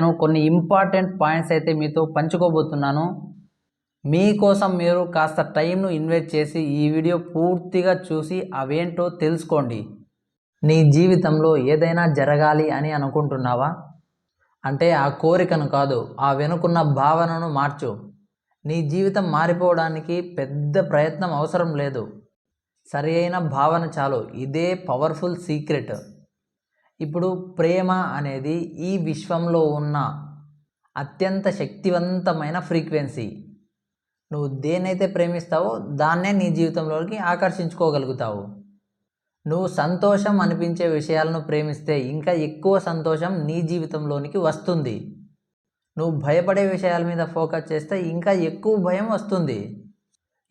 నేను కొన్ని important points అయితే మీతో పంచుకోబోతున్నాను. మీకోసం మీరు కాస్త టైంను ఇన్వెస్ట్ చేసి ఈ వీడియో పూర్తిగా చూసి అవేంటో తెలుసుకోండి. నీ జీవితంలో ఏదైనా జరగాలి అని అనుకుంటున్నావా? అంటే ఆ కోరికను కాదు ఆ వెనుకున్న భావనను మార్చు. నీ జీవితం మారిపోవడానికి పెద్ద ప్రయత్నం అవసరం లేదు. సరి అయిన భావన చాలు. ఇదే పవర్ఫుల్ సీక్రెట్. ఇప్పుడు ప్రేమ అనేది ఈ విశ్వంలో ఉన్న అత్యంత శక్తివంతమైన ఫ్రీక్వెన్సీ. నువ్వు దేన్నైతే ప్రేమిస్తావో దాన్నే నీ జీవితంలోకి ఆకర్షించుకోగలుగుతావు. నువ్వు సంతోషం అనిపించే విషయాలను ప్రేమిస్తే ఇంకా ఎక్కువ సంతోషం నీ జీవితంలోనికి వస్తుంది. నువ్వు భయపడే విషయాల మీద ఫోకస్ చేస్తే ఇంకా ఎక్కువ భయం వస్తుంది.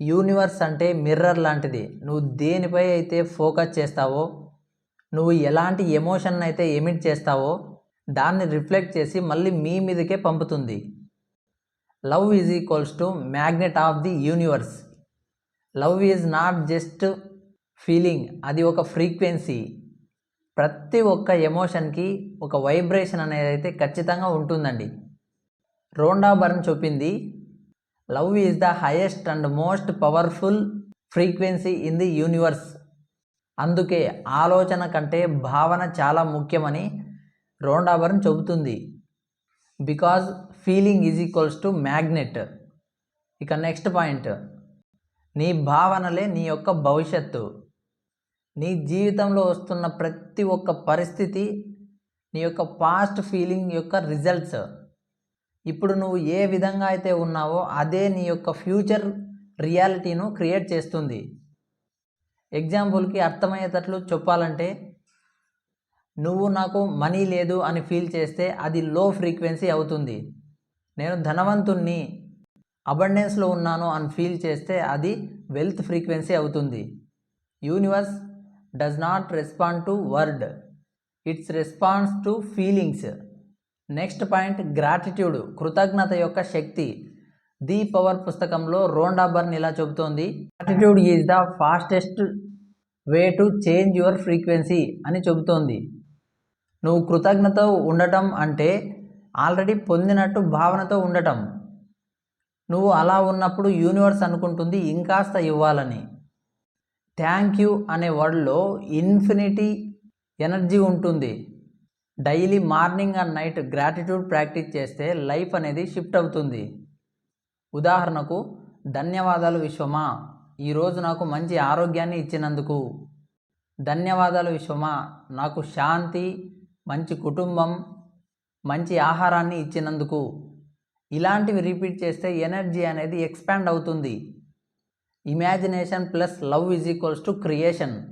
యూనివర్స్ అంటే మిర్రర్ లాంటిది. నువ్వు దేనిపై అయితే ఫోకస్ చేస్తావో నువ్వు ఎలాంటి ఎమోషన్ అయితే ఎమిట్ చేస్తావో దాన్ని రిఫ్లెక్ట్ చేసి మళ్ళీ మీ మీదకే పంపుతుంది. Love is equals to magnet of the universe love is not just feeling అది ఒక ఫ్రీక్వెన్సీ ప్రతి ఒక్క ఎమోషన్కి ఒక వైబ్రేషన్ అనేది అయితే ఖచ్చితంగా ఉంటుందండి. రోండా బర్న్ చూపింది love is the highest and most powerful frequency in the universe అందుకే ఆలోచన కంటే భావన చాలా ముఖ్యమని రోండాబర్న్ చెబుతుంది. Because feeling is equals to magnet. ఇక నెక్స్ట్ పాయింట్. నీ భావనలే నీ యొక్క భవిష్యత్తు. నీ జీవితంలో వస్తున్న ప్రతి ఒక్క పరిస్థితి నీ యొక్క పాస్ట్ ఫీలింగ్ యొక్క రిజల్ట్స్. ఇప్పుడు నువ్వు ఏ విధంగా అయితే ఉన్నావో అదే నీ యొక్క ఫ్యూచర్ రియాలిటీను క్రియేట్ చేస్తుంది. ఎగ్జాంపుల్కి అర్థమయ్యేటట్లు చెప్పాలంటే నువ్వు నాకు మనీ లేదు అని ఫీల్ చేస్తే అది లో ఫ్రీక్వెన్సీ అవుతుంది. నేను ధనవంతుణ్ణి అబండెన్స్లో ఉన్నాను అని ఫీల్ చేస్తే అది వెల్త్ ఫ్రీక్వెన్సీ అవుతుంది. Universe does not respond to word it's response to feelings. Next point gratitude కృతజ్ఞత యొక్క శక్తి. ది పవర్ పుస్తకంలో రోండా బర్న్ ఇలా చెబుతోంది attitude is the fastest way to change your frequency అని చెబుతోంది. నువ్వు కృతజ్ఞత ఉండటం అంటే ఆల్రెడీ పొందినట్టు భావనతో ఉండటం. నువ్వు అలా ఉన్నప్పుడు యూనివర్స్ అనుకుంటుంది ఇంకాస్త ఇవ్వాలని. థ్యాంక్ యూ అనే వర్డ్లో ఇన్ఫినిటీ ఎనర్జీ ఉంటుంది. Daily morning and night gratitude practice చేస్తే లైఫ్ అనేది షిఫ్ట్ అవుతుంది. ఉదాహరణకు ధన్యవాదాలు విశ్వమా ఈరోజు నాకు మంచి ఆరోగ్యాన్ని ఇచ్చినందుకు. ధన్యవాదాలు విశ్వమా నాకు శాంతి మంచి కుటుంబం మంచి ఆహారాన్ని ఇచ్చినందుకు. ఇలాంటివి రిపీట్ చేస్తే ఎనర్జీ అనేది ఎక్స్పాండ్ అవుతుంది. Imagination plus love is equals to creation.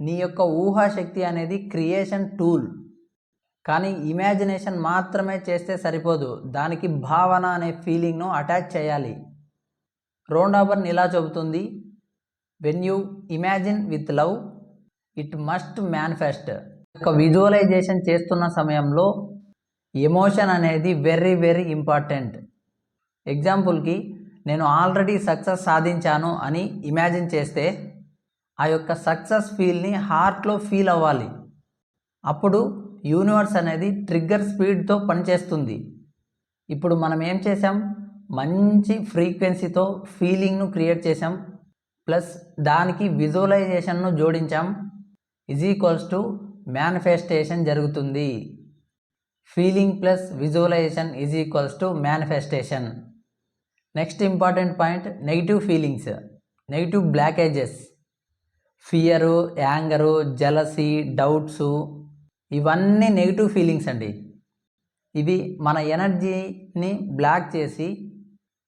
నీ యొక్క ఊహాశక్తి అనేది క్రియేషన్ టూల్. కానీ ఇమాజినేషన్ మాత్రమే చేస్తే సరిపోదు. దానికి భావన అనే ఫీలింగ్ను అటాచ్ చేయాలి. రోండాబర్న్ ఇలా చెబుతుంది. When you imagine with love it must manifest ఒక విజువలైజేషన్ చేస్తున్న సమయంలో ఎమోషన్ అనేది వెరీ వెరీ ఇంపార్టెంట్ ఎగ్జాంపుల్కి నేను ఆల్రెడీ సక్సెస్ సాధించాను అని ఇమాజిన్ చేస్తే ఆ యొక్క సక్సెస్ ఫీల్ని హార్ట్లో ఫీల్ అవ్వాలి. అప్పుడు యూనివర్స్ అనేది ట్రిగ్గర్ స్పీడ్తో పనిచేస్తుంది. ఇప్పుడు మనం ఏం చేసాం మంచి ఫ్రీక్వెన్సీతో ఫీలింగ్ను క్రియేట్ చేసాం ప్లస్ దానికి విజువలైజేషన్ను జోడించాం. ఇజ్ ఈక్వల్స్ టు మేనిఫెస్టేషన్ జరుగుతుంది. Feeling plus visualisation is equals to manifestation next important point negative feelings negative blockages. Fear anger jealousy doubts ఇవన్నీ నెగిటివ్ ఫీలింగ్స్ అండి. ఇవి మన ఎనర్జీని బ్లాక్ చేసి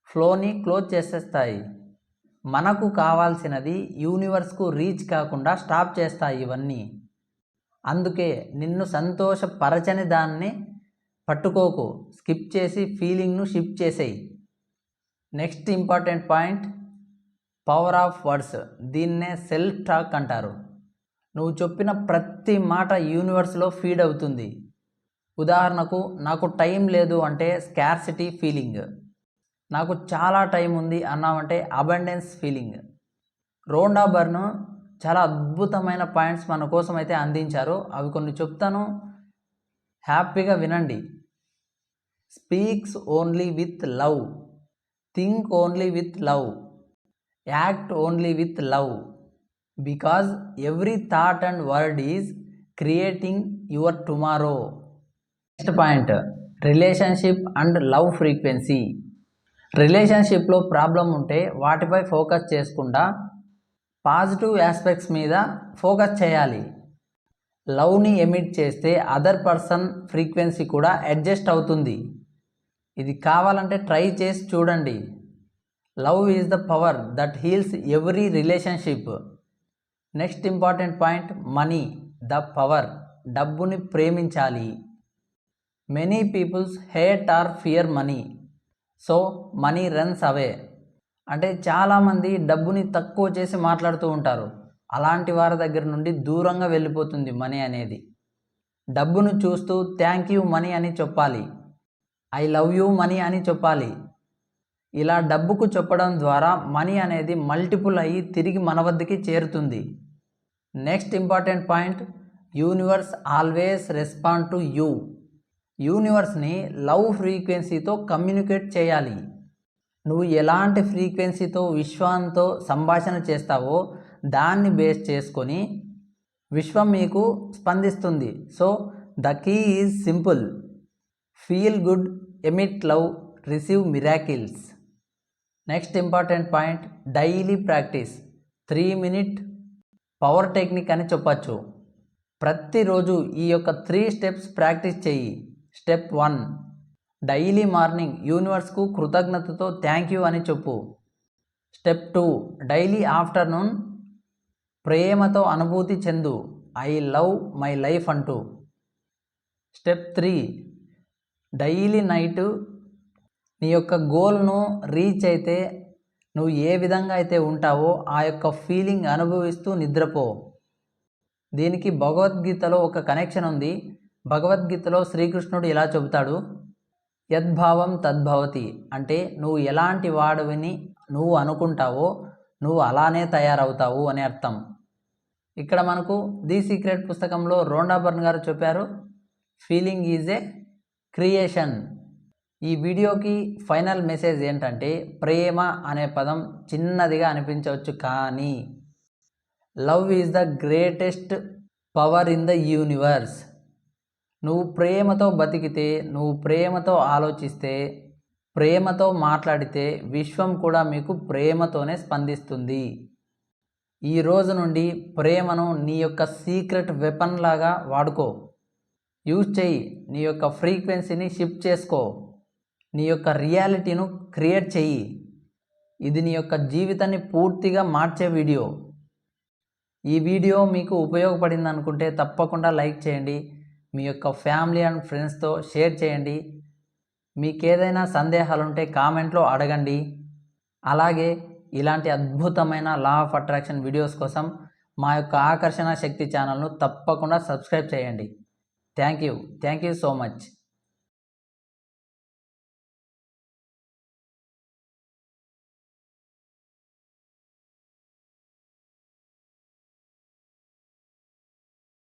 ఫ్లోని క్లోజ్ చేసేస్తాయి. మనకు కావాల్సినది యూనివర్స్కు రీచ్ కాకుండా స్టాప్ చేస్తాయి ఇవన్నీ. అందుకే నిన్ను సంతోషపరచని దాన్ని పట్టుకోకు. స్కిప్ చేసి ఫీలింగ్ను షిఫ్ట్ చేసేయి. Next important point power of words దీన్నే సెల్ఫ్ టాక్ అంటారు. నువ్వు చెప్పిన ప్రతి మాట యూనివర్స్లో ఫీడ్ అవుతుంది. ఉదాహరణకు నాకు టైం లేదు అంటే స్కార్సిటీ ఫీలింగ్. నాకు చాలా టైం ఉంది అన్నామంటే అబండెన్స్ ఫీలింగ్. రోండా బర్న్ చాలా అద్భుతమైన పాయింట్స్ మన కోసం అయితే అందించారు. అవి కొన్ని చెప్తాను. హ్యాపీగా వినండి. Speaks only with love. Think only with love. Act only with love. Because every thought and word is creating your tomorrow next point relationship and love frequency రిలేషన్షిప్లో ప్రాబ్లం ఉంటే వాటిపై ఫోకస్ చేసుకుంటా పాజిటివ్ ఆస్పెక్ట్స్ మీద focus చేయాలి. లవ్ని emit చేస్తే other person frequency కూడా adjust అవుతుంది. ఇది కావాలంటే ట్రై చేసి చూడండి. Love is the power that heals every relationship next important point money the power డబ్బుని ప్రేమించాలి. Many peoples hate or fear money so money runs away అంటే చాలామంది డబ్బుని తక్కువ చేసి మాట్లాడుతూ ఉంటారు. అలాంటి వారి దగ్గర నుండి దూరంగా వెళ్ళిపోతుంది మనీ అనేది. డబ్బును చూస్తూ థ్యాంక్ యూ మనీ అని చెప్పాలి. ఐ లవ్ యూ మనీ అని చెప్పాలి. ఇలా డబ్బుకు చెప్పడం ద్వారా మనీ అనేది మల్టిపుల్ అయ్యి తిరిగి మన వద్దకి చేరుతుంది. Next important point universe always respond to you యూనివర్స్ని love ఫ్రీక్వెన్సీతో కమ్యూనికేట్ చేయాలి. నువ్వు ఎలాంటి ఫ్రీక్వెన్సీతో విశ్వంతో సంభాషణ చేస్తావో దాన్ని బేస్ చేసుకొని విశ్వం మీకు స్పందిస్తుంది. So the key is simple feel good emit love receive miracles next important point daily practice three minute power technique అని చెప్పచ్చు. ప్రతిరోజు ఈ యొక్క త్రీ స్టెప్స్ ప్రాక్టీస్ చెయ్యి స్టెప్ వన్ డైలీ మార్నింగ్ యూనివర్స్కు కృతజ్ఞతతో థ్యాంక్ యూ అని చెప్పు. స్టెప్ టూ డైలీ ఆఫ్టర్నూన్ ప్రేమతో అనుభూతి చెందు. ఐ లవ్ మై లైఫ్ అంటూ. స్టెప్ త్రీ డైలీ నైట్ నీ యొక్క గోల్ను రీచ్ అయితే నువ్వు ఏ విధంగా అయితే ఉంటావో ఆ యొక్క ఫీలింగ్ అనుభవిస్తూ నిద్రపో. దీనికి భగవద్గీతలో ఒక కనెక్షన్ ఉంది. భగవద్గీతలో శ్రీకృష్ణుడు ఇలా చెబుతాడు. యద్భావం తద్భవతి అంటే నువ్వు ఎలాంటి వాడవిని నువ్వు అనుకుంటావో నువ్వు అలానే తయారవుతావు అని అర్థం. ఇక్కడ మనకు ది సీక్రెట్ పుస్తకంలో రోండాబర్న్ గారు చెప్పారు ఫీలింగ్ ఈజ్ ఏ క్రియేషన్ ఈ వీడియోకి ఫైనల్ మెసేజ్ ఏంటంటే ప్రేమ అనే పదం చిన్నదిగా అనిపించవచ్చు కానీ love is the greatest power in the universe. నువ్వు ప్రేమతో బతికితే నువ్వు ప్రేమతో ఆలోచిస్తే ప్రేమతో మాట్లాడితే విశ్వం కూడా మీకు ప్రేమతోనే స్పందిస్తుంది. ఈ రోజు నుండి ప్రేమను నీ యొక్క సీక్రెట్ వెపన్ లాగా వాడుకో. యూజ్ చేయి నీ యొక్క ఫ్రీక్వెన్సీని షిఫ్ట్ చేసుకో. నీ యొక్క రియాలిటీను క్రియేట్ చెయ్యి ఇది నీ యొక్క జీవితాన్ని పూర్తిగా మార్చే వీడియో. ఈ వీడియో మీకు ఉపయోగపడింది అనుకుంటే తప్పకుండా లైక్ చేయండి. మీ యొక్క ఫ్యామిలీ అండ్ ఫ్రెండ్స్తో షేర్ చేయండి. మీకు ఏదైనా కామెంట్లో అడగండి. అలాగే ఇలాంటి అద్భుతమైన లా ఆఫ్ అట్రాక్షన్ వీడియోస్ కోసం మా యొక్క ఆకర్షణ శక్తి ఛానల్ను తప్పకుండా సబ్స్క్రైబ్ చేయండి. Thank you thank you so much